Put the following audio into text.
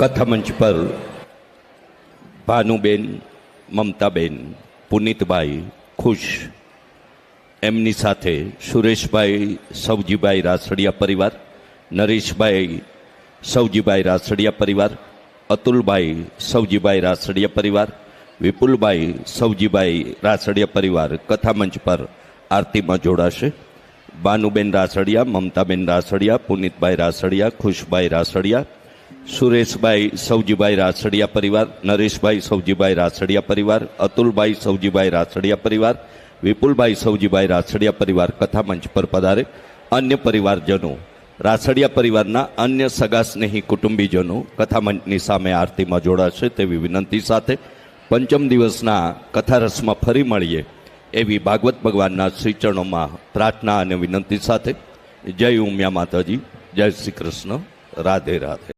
કથામંચ પર ભાનુબેન, મમતાબેન, પુનિતભાઈ ખુશ. એમની સાથે સુરેશભાઈ સૌજીભાઈ રાસડિયા પરિવાર, નરેશભાઈ સૌજીભાઈ રાસડિયા પરિવાર, અતુલભાઈ સૌજીભાઈ રાસડિયા પરિવાર, વિપુલભાઈ સૌજીભાઈ રાસડિયા પરિવાર કથામંચ પર આરતીમાં જોડાશે. બાનુબેન રાસડિયા, મમતાબેન રાસડિયા, પુનિતભાઈ રાસડિયા, ખુશભાઈ રાસડિયા સુરેશભાઈ, સૌજીભાઈ રાસડિયા પરિવાર, નરેશભાઈ, સૌજીભાઈ રાસડિયા પરિવાર, અતુલભાઈ, સૌજીભાઈ રાસડિયા પરિવાર, વિપુલભાઈ, સૌજીભાઈ રાસડિયા પરિવાર કથામંચ પર પધારે અન્ય પરિવારજનો, રાસડિયા પરિવારના અન્ય સગા સ્નેહી કુટુંબીજનો કથામંચની સામે આરતીમાં જોડાશે તેવી વિનંતી સાથે પંચમ દિવસના કથારસમાં ફરી મળીએ એવી ભાગવત ભગવાનના શ્રીચરણોમાં પ્રાર્થના અને વિનંતી સાથે જય ઉમિયા માતાજી, જય શ્રી કૃષ્ણ, રાધે રાધે.